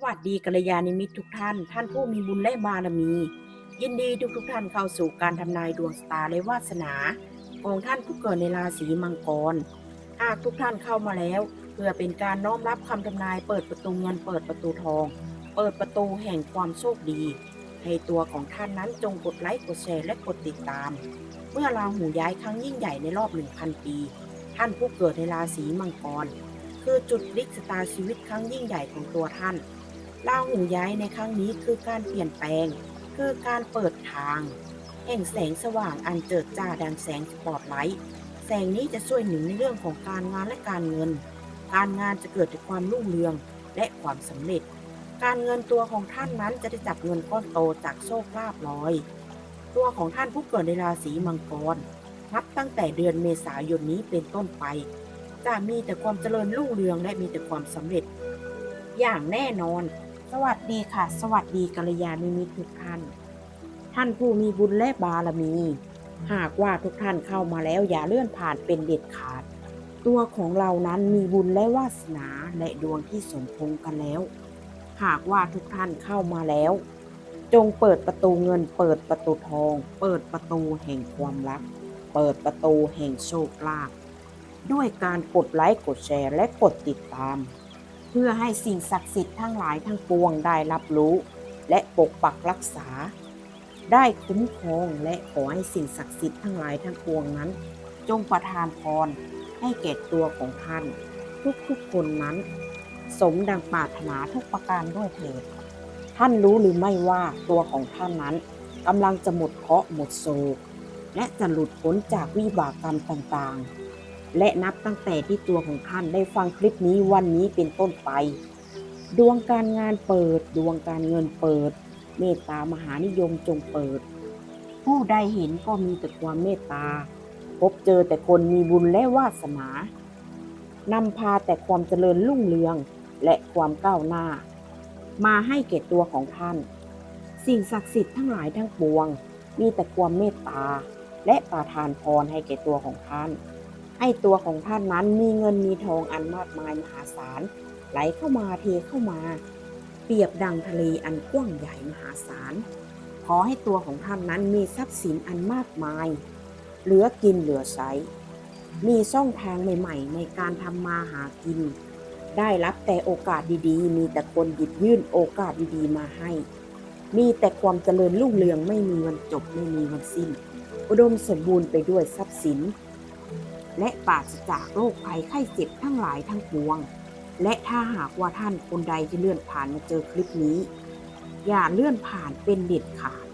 สวัสดีกัลยาณิมิตรทุกท่าน ท่านผู้มีบุญและบารมี ยินดีทุกทุกท่านเข้าสู่การทำนายดวงสตาร์และวาสนา ของท่านผู้เกิดในราศีมังกร หากทุกท่านเข้ามาแล้ว เพื่อเป็นการน้อมรับคำทำนายเปิดประตูเงินเปิดประตูทอง เปิดประตูแห่งความโชคดี ให้ตัวของท่านนั้นจงกดไลค์กดแชร์และกดติดตาม เมื่อราหูย้ายครั้งยิ่งใหญ่ในรอบ 1,000 ปี ท่านผู้เกิดในราศีมังกร คือจุดลิกชะตาชีวิตครั้งยิ่งใหญ่ของตัวท่าน ราหูย้ายในครั้งนี้คือการเปลี่ยนแปลง คือการเปิดทาง แห่งแสงสว่างอันเจิดจ้าดังแสงสปอตไลท์แสงนี้จะช่วยหนุนในเรื่องของการงานและการเงิน การงานจะเกิดจากความรุ่งเรืองและความสำเร็จ การเงินตัวของท่านนั้นจะได้จับเงินก้อนโตจากโชคลาภลอย ตัวของท่านผู้เกิดในราศีมังกร นับตั้งแต่เดือนเมษายนนี้เป็นต้นไป จะมีแต่ความเจริญรุ่งเรืองและมีแต่ความสำเร็จ อย่างแน่นอน สวัสดีค่ะ สวัสดีกัลยาณมิตรทุกท่าน ท่านผู้มีบุญและบารมี หากว่าทุกท่านเข้ามาแล้วอย่าเลื่อนผ่านเป็นเด็ดขาด ตัวของเรานั้นมีบุญและวาสนาและดวงที่สมพงกันแล้ว หากว่าทุกท่านเข้ามาแล้ว จงเปิดประตูเงิน เปิดประตูทอง เปิดประตูแห่งความรัก เปิดประตูแห่งโชคลาภด้วยการกดไลค์กดแชร์และกดติดตาม เพื่อให้สิ่งศักดิ์สิทธิ์ทั้งหลายทั้งปวงได้รับรู้ และปกปักรักษา ได้คุ้มครองและขอให้สิ่งศักดิ์สิทธิ์ทั้งหลายทั้งปวงนั้น จงประทานพรให้แก่ตัวของท่าน ทุกๆคนนั้น สมดังปรารถนาทุกประการด้วยเถิดท่านรู้หรือไม่ว่าตัวของท่านนั้นกำลังจะหมดเคราะห์หมดโศก และจะหลุดพ้นจากวิบากกรรมต่างๆ และนับตั้งแต่ที่ตัวของท่านได้ฟังคลิปนี้วันนี้เป็นต้นไป ดวงการงานเปิด ดวงการเงินเปิด เมตตามหานิยมจงเปิด ผู้ใดเห็นก็มีแต่ความเมตตา พบเจอแต่คนมีบุญและวาสนานำพาแต่ความเจริญรุ่งเรืองและความก้าวหน้า มาให้แก่ตัวของท่าน สิ่งศักดิ์สิทธิ์ทั้งหลายทั้งปวง มีแต่ความเมตตา และประทานพรให้แก่ตัวของท่าน ให้ตัวของท่านนั้นมีเงินมีทองอันมากมายมหาศาลไหลเข้ามาเทเข้ามา เปรียบดังทะเลอันกว้างใหญ่มหาศาลขอให้ตัวของท่านนั้นมีทรัพย์สินอันมากมาย เหลือกินเหลือใช้มีช่องทางใหม่ๆ ในการทำมาหากิน ได้รับแต่โอกาสดีๆ มีแต่คนหยิบยื่นโอกาสดีๆ มาให้ มีแต่ความเจริญรุ่งเรืองไม่มีวันจบไม่มีวันสิ้น อุดมสมบูรณ์ไปด้วยทรัพย์สิน และปราศจากโรคภัยไข้เจ็บทั้งหลายทั้งปวง และถ้าหากว่าท่านคนใดที่เลื่อนผ่านมาเจอคลิปนี้ อย่าเลื่อนผ่านเป็นเด็ดขาด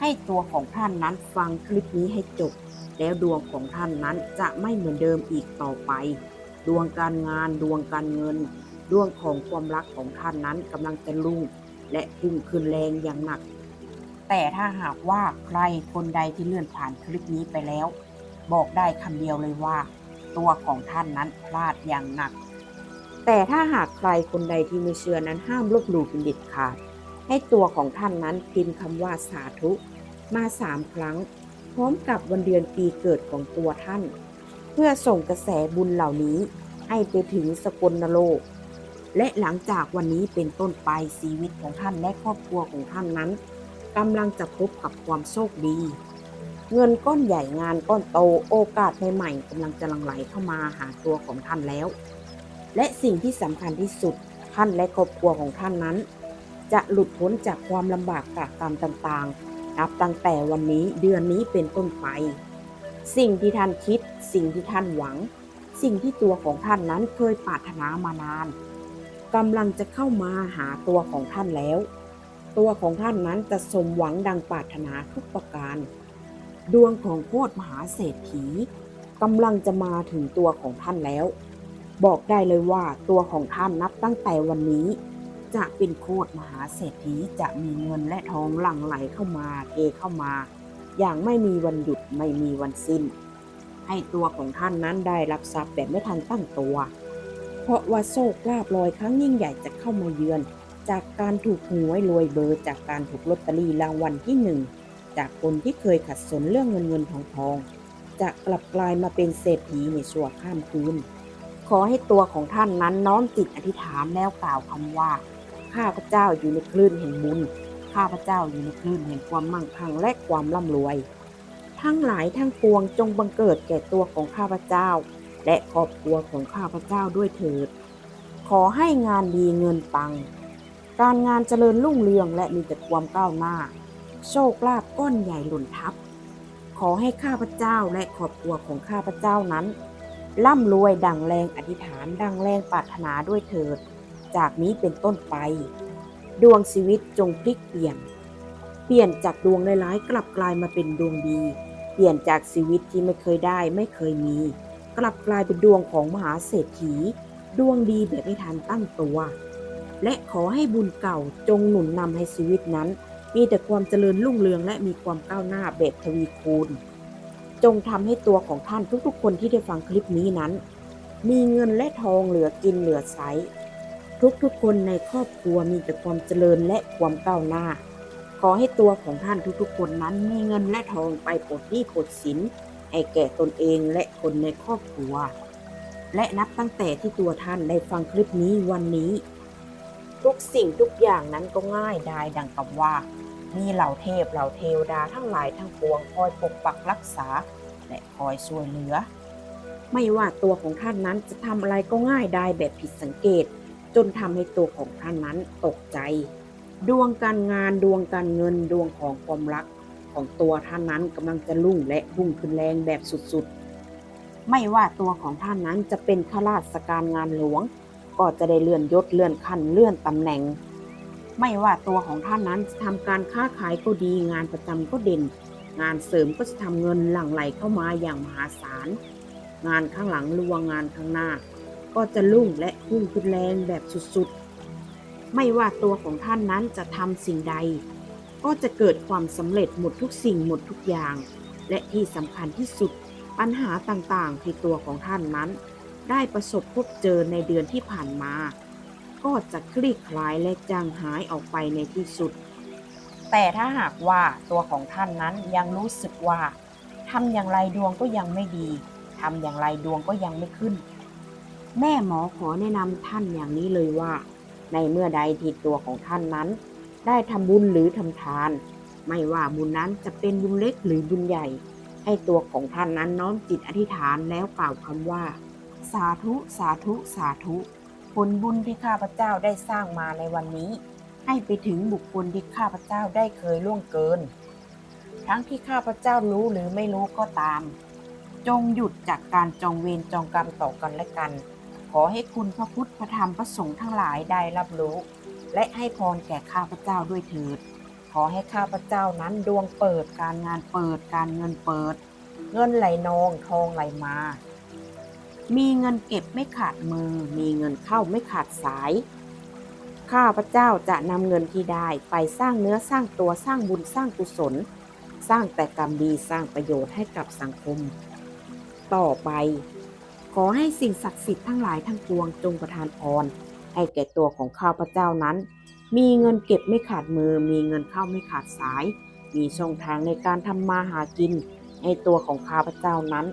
ให้ตัวของท่านนั้นฟังคลิปนี้ให้จบ แล้วดวงของท่านนั้นจะไม่เหมือนเดิมอีกต่อไป ดวงการงานดวงการเงิน ดวงของความรักของท่านนั้นกำลังจะรุ่งและพุ่งขึ้นแรงอย่างหนัก แต่ถ้าหากว่าใครคนใดที่เลื่อนผ่านคลิปนี้ไปแล้ว บอกได้คำเดียวเลยว่า ตัวของท่านนั้นพลาดอย่างหนัก แต่ถ้าหากใครคนใดที่ไม่เชื่อนั้นห้ามลบหลู่เป็นเด็ดขาด ให้ตัวของท่านนั้นพิมพ์คำว่าสาธุมาสามครั้ง พร้อมกับวันเดือนปีเกิดของตัวท่าน เพื่อส่งกระแสบุญเหล่านี้ให้ไปถึงสกลนโลก และหลังจากวันนี้เป็นต้นไปชีวิตของท่านและครอบครัวของท่านนั้นกำลังจะพบกับความโชคดี เงินก้อนใหญ่งานก้อนโตโอกาสใหม่ๆกำลังจะลังไหลเข้ามาหาตัวของท่านแล้ว และสิ่งที่สำคัญที่สุดท่านและครอบครัวของท่านนั้น จะหลุดพ้นจากความลำบากตรากตรรมต่างๆ นับตั้งแต่วันนี้เดือนนี้เป็นต้นไป สิ่งที่ท่านคิด สิ่งที่ท่านหวัง สิ่งที่ตัวของท่านนั้นเคยปรารถนามานานกำลังจะเข้ามาหาตัวของท่านแล้ว ตัวของท่านนั้นจะสมหวังดังปรารถนาทุกประการ ดวงของโคตรมหาเศรษฐีกำลังจะมาถึงตัวของท่านแล้ว บอกได้เลยว่าตัวของท่านนับตั้งแต่วันนี้ จะเป็นโคตรมหาเศรษฐีจะมีเงินและทองหลั่งไหลเข้ามาเทเข้ามา อย่างไม่มีวันหยุดไม่มีวันสิ้น ให้ตัวของท่านนั้นได้รับทรัพย์แบบไม่ทันตั้งตัว เพราะว่าโชคลาภลอยครั้งยิ่งใหญ่จะเข้ามาเยือน จากการถูกหวยรวยเบอร์จากการถูกลอตเตอรี่รางวัลที่หนึ่ง จากคนที่เคยขัดสนเรื่องเงินเงินทองทอง จะกลับกลายมาเป็นเศรษฐีในชั่วข้ามคืน ขอให้ตัวของท่านนั้นน้อมจิตอธิษฐานแล้วกล่าวคำว่า ข้าพเจ้าอยู่ในคลื่นแห่งบุญ ข้าพเจ้าอยู่ในคลื่นแห่งความมั่งคั่งและความร่ำรวย ทั้งหลายทั้งปวงจงบังเกิดแก่ตัวของข้าพเจ้า และครอบครัวของข้าพเจ้าด้วยเถิด ขอให้งานดีเงินปัง การงานเจริญรุ่งเรืองและมีแต่ความก้าวหน้า โชคลาภก้อนใหญ่หล่นทับ ขอให้ข้าพเจ้าและครอบครัวของข้าพเจ้านั้น ร่ำรวยดังแรงอธิษฐานดังแรงปรารถนาด้วยเถิด จากนี้เป็นต้นไป ดวงชีวิตจงพลิกเปลี่ยน เปลี่ยนจากดวงร้ายกลับกลายมาเป็นดวงดี เปลี่ยนจากชีวิตที่ไม่เคยได้ไม่เคยมี กลับกลายเป็นดวงของมหาเศรษฐี ดวงดีแบบไม่ทันตั้งตัว และขอให้บุญเก่าจงหนุนนำให้ชีวิตนั้น มีแต่ความเจริญรุ่งเรืองและมีความก้าวหน้าแบบทวีคูณ จงทำให้ตัวของท่านทุกๆ คนที่ได้ฟังคลิปนี้นั้น มีเงินและทองเหลือกินเหลือใช้ทุกๆ คนในครอบครัวมีแต่ความเจริญและความก้าวหน้า ขอให้ตัวของท่านทุกๆ คนนั้นมีเงินและทองไปปลดหนี้ปลดสินให้แก่ตนเองและคนในครอบครัว และนับตั้งแต่ที่ตัวท่านได้ฟังคลิปนี้วันนี้ ทุกสิ่งทุกอย่างนั้นก็ง่ายดายดังกับว่า มีเหล่าเทพเหล่าเทวดาทั้งหลายทั้งปวงคอยปกปักรักษา และคอยช่วยเหลือ ไม่ว่าตัวของท่านนั้นจะทำอะไรก็ง่ายไดายแบบผิดสังเกต จนทำให้ตัวของท่านนั้นตกใจ ดวงการงานดวงการเงินดวงของความรัก ของตัวท่านนั้นกำลังจะรุ่งและพุ่งขึ้นแรงแบบสุดๆ ไม่ว่าตัวของท่านนั้นจะเป็นข้าราชการงานหลวง ก็จะได้เลื่อนยศเลื่อนขั้นเลื่อนตำแหน่ง ไม่ว่าตัวของท่านนั้นจะทำการค้าขายก็ดีงานประจำก็เด่น งานเสริมก็จะทำเงินหลั่งไหลเข้ามาอย่างมหาศาล งานข้างหลังรว่างานข้างหน้า ก็จะรุ่งและพุ่งขึ้นแรงแบบสุดๆ ไม่ว่าตัวของท่านนั้นจะทำสิ่งใด ก็จะเกิดความสำเร็จหมดทุกสิ่งหมดทุกอย่าง และที่สำคัญที่สุดปัญหาต่างๆ ที่ตัวของท่านนั้น ได้ประสบพบเจอในเดือนที่ผ่านมา ก็จะคลี่คลายและจางหายออกไปในที่สุด แต่ถ้าหากว่าตัวของท่านนั้นยังรู้สึกว่าทำอย่างไรดวงก็ยังไม่ดีทำอย่างไรดวงก็ยังไม่ขึ้น แม่หมอขอแนะนำท่านอย่างนี้เลยว่า ในเมื่อใดที่ตัวของท่านนั้น ได้ทำบุญหรือทำทาน ไม่ว่าบุญนั้นจะเป็นบุญเล็กหรือบุญใหญ่ ให้ตัวของท่านนั้นน้อมจิตอธิษฐานแล้วกล่าวคำว่า สาธุสาธุสาธุ ผลบุญที่ข้าพเจ้าได้สร้างมาในวันนี้ ให้ไปถึงบุคคลที่ข้าพเจ้าได้เคยล่วงเกิน ทั้งที่ข้าพเจ้ารู้หรือไม่รู้ก็ตาม จงหยุดจากการจองเวรจองกรรมต่อกันและกัน ขอให้คุณพระพุทธพระธรรมพระสงฆ์ทั้งหลายได้รับรู้ และให้พรแก่ข้าพเจ้าด้วยเถิดขอให้ข้าพเจ้านั้นดวงเปิดการงานเปิดการเงินเปิด เงินไหลนองทองไหลมา มีเงินเก็บไม่ขาดมือ มีเงินเข้าไม่ขาดสาย ข้าพเจ้าจะนำเงินที่ได้ไปสร้างเนื้อสร้างตัวสร้างบุญสร้างกุศล สร้างแต่กรรมดีสร้างประโยชน์ให้กับสังคม ต่อไป ขอให้สิ่งศักดิ์สิทธิ์ทั้งหลายทั้งปวงจงประทานพรให้แก่ตัวของข้าพเจ้านั้น มีเงินเก็บไม่ขาดมือ มีเงินเข้าไม่ขาดสาย มีช่องทางในการทำมาหากินให้ตัวของข้าพเจ้านั้น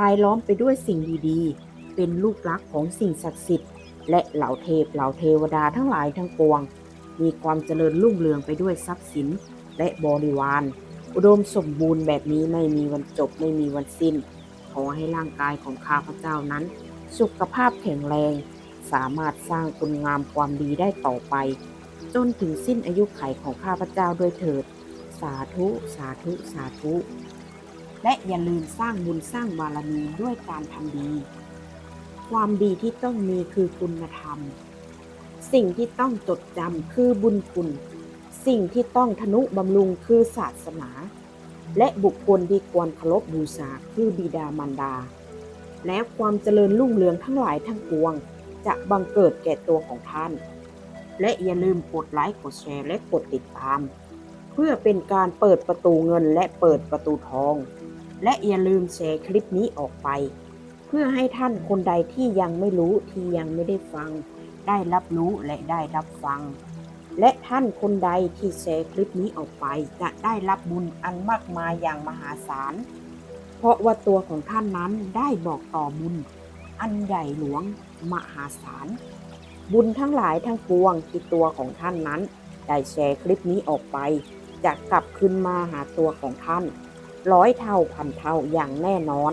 รายล้อมไปด้วยสิ่งดีๆ เป็นลูกรักของสิ่งศักดิ์สิทธิ์ และเหล่าเทพเหล่าเทวดาทั้งหลายทั้งปวง มีความเจริญรุ่งเรืองไปด้วยทรัพย์สินและบริวาร อุดมสมบูรณ์แบบนี้ไม่มีวันจบไม่มีวันสิ้น ขอให้ร่างกายของข้าพเจ้านั้น สุขภาพแข็งแรง สามารถสร้างคุณงามความดีได้ต่อไป จนถึงสิ้นอายุไขของข้าพเจ้าด้วยเถิด สาธุ สาธุ สาธุและอย่าลืมสร้างบุญสร้างบารมีด้วยการทำดี ความดีที่ต้องมีคือคุณธรรม สิ่งที่ต้องจดจำคือบุญคุณ สิ่งที่ต้องทนุบำรุงคือศาสนา และบุคคลที่ควรเคารพบูชาคือบิดามารดา แล้วความเจริญรุ่งเรืองทั้งหลายทั้งปวง จะบังเกิดแก่ตัวของท่าน และอย่าลืมกดไลค์กดแชร์และกดติดตาม เพื่อเป็นการเปิดประตูเงินและเปิดประตูทอง และอย่าลืมแชร์คลิปนี้ออกไป เพื่อให้ท่านคนใดที่ยังไม่รู้ที่ยังไม่ได้ฟัง ได้รับรู้และได้รับฟัง และท่านคนใดที่แชร์คลิปนี้ออกไป จะได้รับบุญอันมากมายอย่างมหาศาล เพราะว่าตัวของท่านนั้นได้บอกต่อบุญ อันใหญ่หลวงมหาศาล บุญทั้งหลายทั้งปวงที่ตัวของท่านนั้น ได้แชร์คลิปนี้ออกไป จะกลับคืนมาหาตัวของท่าน ร้อยเท่าพันเท่าอย่างแน่นอน